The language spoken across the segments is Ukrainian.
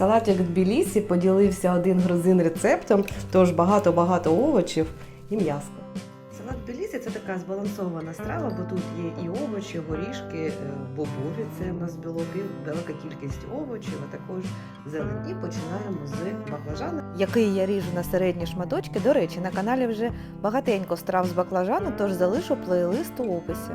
Салатик Тбілісі поділився один грузин рецептом, тож багато-багато овочів і м'яско. Салат Тбілісі – це така збалансована страва, бо тут є і овочі, горішки, е, бобові, це в нас білоки, велика кількість овочів, а також зелень. І починаємо з баклажана. який я ріжу на середні шматочки. До речі, на каналі вже багатенько страв з баклажану, тож залишу плейлист у описі.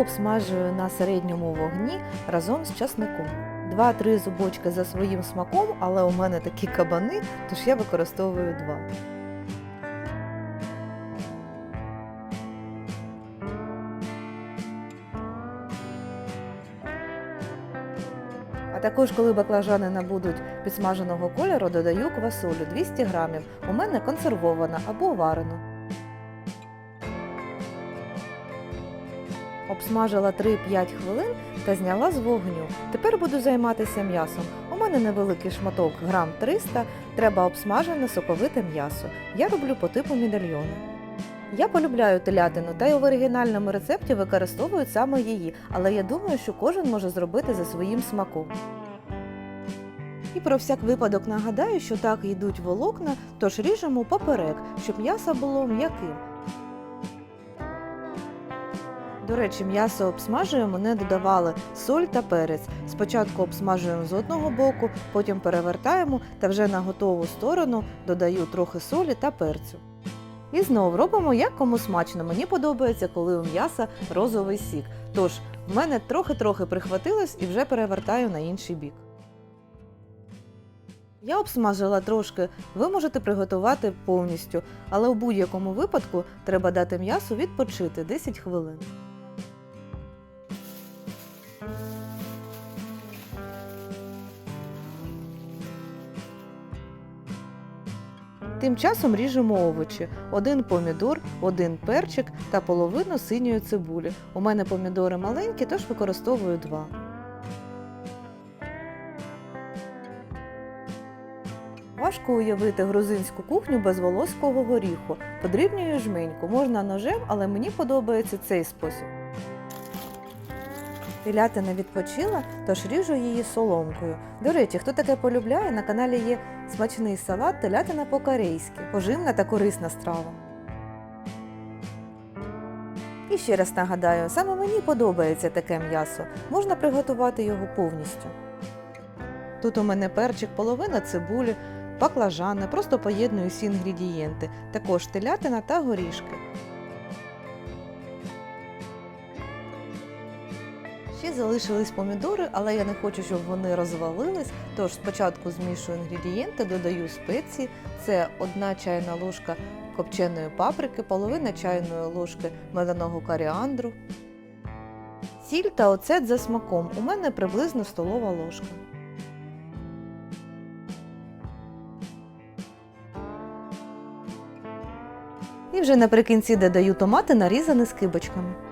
Обсмажую на середньому вогні разом з часником. Два-три зубочки за своїм смаком, але у мене такі кабани, тож я використовую два. А також, коли баклажани набудуть підсмаженого кольору, додаю квасолю 200 грамів. У мене консервована або варена. Обсмажила 3-5 хвилин та зняла з вогню. Тепер буду займатися м'ясом. У мене невеликий шматок грам 300, треба обсмажене соковите м'ясо. Я роблю по типу медальйону. Я полюбляю телятину та й в оригінальному рецепті використовують саме її, але я думаю, що кожен може зробити за своїм смаком. І про всяк випадок нагадаю, що так йдуть волокна, тож ріжемо поперек, щоб м'ясо було м'яким. До речі, м'ясо обсмажуємо, не додавали соль та перець. Спочатку обсмажуємо з одного боку, потім перевертаємо та вже на готову сторону додаю трохи солі та перцю. І знову робимо як кому смачно. Мені подобається, коли у м'яса розовий сік. Тож в мене трохи-трохи прихватилось і вже перевертаю на інший бік. Я обсмажила трошки, ви можете приготувати повністю, але у будь-якому випадку треба дати м'ясу відпочити 10 хвилин. Тим часом ріжемо овочі: один помідор, один перчик та половину синьої цибулі. У мене помідори маленькі, тож використовую два. Важко уявити грузинську кухню без волоського горіху. Подрібнюю жменьку, можна ножем, але мені подобається цей спосіб. Телятина відпочила, тож ріжу її соломкою. До речі, хто таке полюбляє, на каналі є смачний салат телятина по-корейськи, поживна та корисна страва. І ще раз нагадаю, саме мені подобається таке м'ясо. Можна приготувати його повністю. Тут у мене перчик, половина цибулі, баклажани, просто поєдную всі інгредієнти, також телятина та горішки. Ще залишились помідори, але я не хочу, щоб вони розвалились. Тож спочатку змішую інгредієнти, додаю спеції. Це одна чайна ложка копченої паприки, половина чайної ложки меленого коріандру, сіль та оцет за смаком. У мене приблизно столова ложка. І вже наприкінці додаю томати, нарізані скибочками.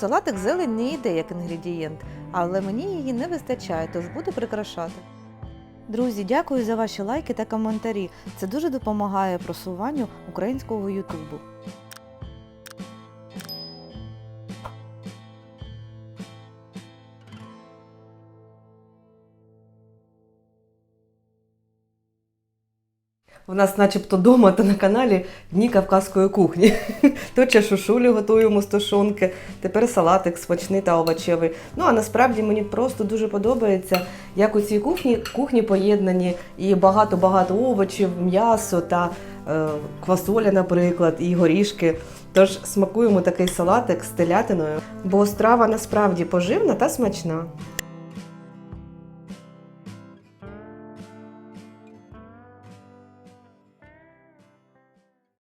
Салатик зелень не йде як інгредієнт, але мені її не вистачає, тож буду прикрашати. Друзі, дякую за ваші лайки та коментарі. Це дуже допомагає просуванню українського Ютубу. У нас, начебто, вдома та на каналі Дні Кавказької кухні. То чашушулі готуємо з тушонки, тепер салатик смачний та овочевий. Ну а насправді мені просто дуже подобається, як у цій кухні кухні поєднані і багато-багато овочів, м'ясо та е, квасоля, наприклад, і горішки. Тож смакуємо такий салатик з телятиною, бо страва насправді поживна та смачна.